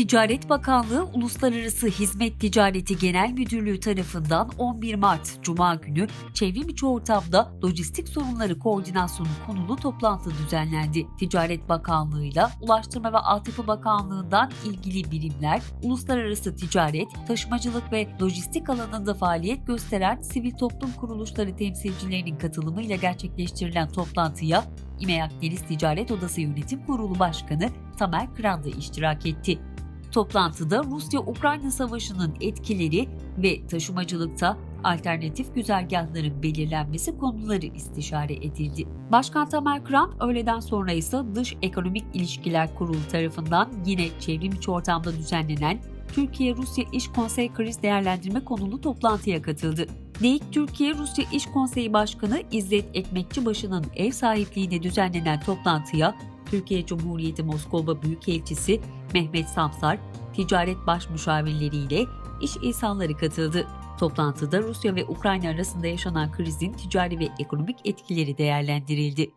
Ticaret Bakanlığı Uluslararası Hizmet Ticareti Genel Müdürlüğü tarafından 11 Mart Cuma günü çevrim içi ortamda lojistik sorunları koordinasyonu konulu toplantı düzenlendi. Ticaret Bakanlığı ile Ulaştırma ve Altyapı Bakanlığı'ndan ilgili birimler, uluslararası ticaret, taşımacılık ve lojistik alanında faaliyet gösteren sivil toplum kuruluşları temsilcilerinin katılımıyla gerçekleştirilen toplantıya İMEAK Deniz Ticaret Odası Yönetim Kurulu Başkanı Tamer Kıran da iştirak etti. Toplantıda Rusya-Ukrayna Savaşı'nın etkileri ve taşımacılıkta alternatif güzergahların belirlenmesi konuları istişare edildi. Başkan Tamer Kıran öğleden sonra ise Dış Ekonomik İlişkiler Kurulu tarafından yine çevrim içi ortamda düzenlenen Türkiye-Rusya İş Konseyi Kriz Değerlendirme konulu toplantıya katıldı. DEİK Türkiye Rusya İş Konseyi Başkanı İzzet Ekmekçibaşı'nın ev sahipliğinde düzenlenen toplantıya Türkiye Cumhuriyeti Moskova Büyükelçisi Mehmet Samsar, ticaret baş müşavirleriyle iş insanları katıldı. Toplantıda Rusya ve Ukrayna arasında yaşanan krizin ticari ve ekonomik etkileri değerlendirildi.